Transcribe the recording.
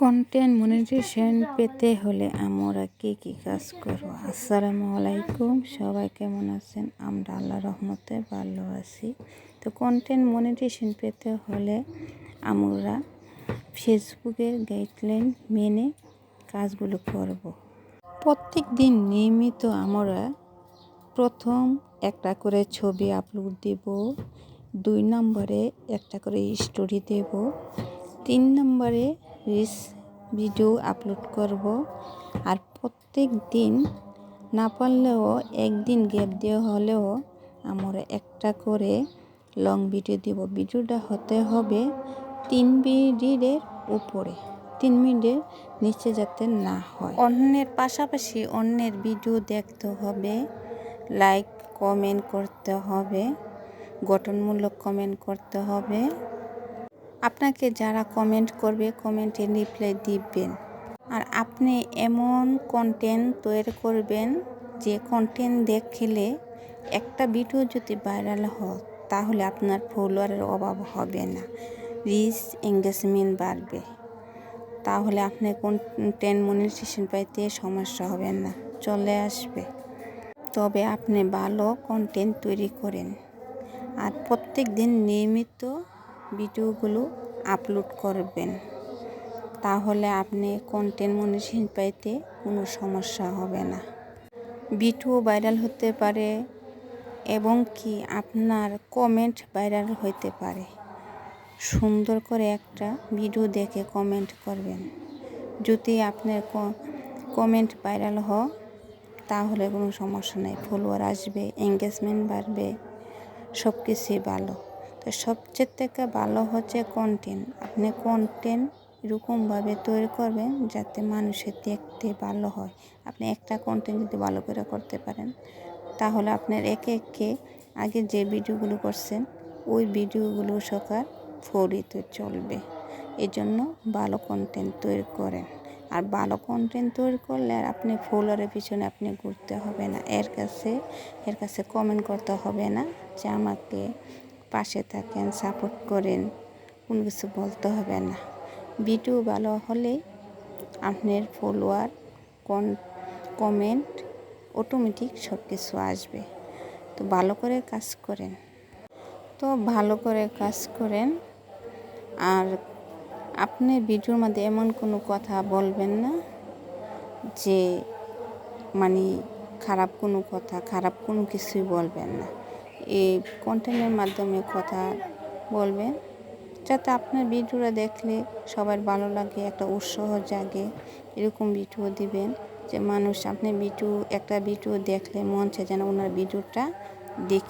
Content monetization পেতে হলে আমরা কি কি কাজ করব? আসসালামু আলাইকুম, সবাই কেমন আছেন? আমরা আল্লাহ রহমতে ভালো আছি। তো কন্টেন্ট মনিটাইজেশন পেতে হলে আমরা ফেসবুকের গাইডলাইন মেনে কাজগুলো করব। প্রত্যেক দিন নিয়মিত আমরা প্রথম একটা করে ছবি আপলোড দেব, দুই নম্বরে একটা করে স্টোরি দেব, তিন নম্বরে রিস ভিডিও আপলোড করব। আর প্রত্যেক দিন না পারলেও একদিন গ্যাপ দেওয়া হলেও আমরা একটা করে লং ভিডিও দেব। ভিডিওটা হতে হবে তিন মিনিটের উপরে, তিন মিনিটের নিচে যাতে না হয়। অন্যের পাশাপাশি অন্যের ভিডিও দেখতে হবে, লাইক কমেন্ট করতে হবে, গঠনমূলক কমেন্ট করতে হবে। আপনাকে যারা কমেন্ট করবে কমেন্টে রিপ্লাই দিবেন। আর আপনি এমন কন্টেন্ট তৈরি করবেন যে কন্টেন্ট দেখলে একটা ভিডিও যদি ভাইরাল হয়, তাহলে আপনার ফলোয়ারের অভাব হবে না। রিচ এঙ্গেজমেন্ট বাড়বে। তাহলে আপনি কন্টেন্ট মনিটাইজেশন পাইতে সমস্যা হবে না। চলে আসবে। তবে আপনি ভালো কন্টেন্ট তৈরি করেন। আর প্রত্যেক দিন নিয়মিত ভিডিওগুলো আপলোড করবেন। তাহলে আপনি কন্টেন্ট মনিটাইজেশন পাইতে কোনো সমস্যা হবে না। ভিডিও ভাইরাল হতে পারে এবং কি আপনার কমেন্ট ভাইরাল হইতে পারে। সুন্দর করে একটা ভিডিও দেখে কমেন্ট করবেন। যদি আপনার কমেন্ট ভাইরাল হয় তাহলে কোনো সমস্যা নেই। ফলোয়ার আসবে এঙ্গেজমেন্ট বাড়বে সব কিছুই ভালো। তো সবচেয়ে থেকে ভালো হচ্ছে কন্টেন্ট আপনি কন্টেন্ট এরকমভাবে তৈরি করবেন যাতে মানুষের দেখতে ভালো হয়? আপনি একটা কন্টেন্ট যদি ভালো করে করতে পারেন, তাহলে আপনার একে একে আগে যে ভিডিওগুলো করছেন, ওই ভিডিওগুলো সকাল ফরিতে চলবে। এই জন্য ভালো কন্টেন্ট তৈরি করেন। আর ভালো কন্টেন্ট তৈরি করলে আর আপনি ফলোয়ারের পিছনে আপনি ঘুরতে হবে না। এর কাছে এর কাছে কমেন্ট করতে হবে না যে আমাকে পাশে থাকেন, সাপোর্ট করেন, কোনো কিছু বলতে হবে না। ভিডিও ভালো হলে আপনার ফলোয়ার, কন কমেন্ট অটোমেটিক সব কিছু আসবে। তো ভালো করে কাজ করেন। তো ভালো করে কাজ করেন। আর আপনি ভিডিওর মধ্যে এমন কোনো কথা বলবেন না যে মানে খারাপ কোনো কথা, খারাপ কোনো কিছুই বলবেন না। এই কন্টেন্টের মাধ্যমে কথা বলবেন, যাতে আপনার ভিডিওটা দেখলে সবার ভালো লাগে, একটা উৎসাহ জাগে। এরকম ভিডিও দিবেন যে মানুষ আপনি ভিডিও, একটা ভিডিও দেখলে মন চায় যেন ওনার ভিডিওটা দেখ।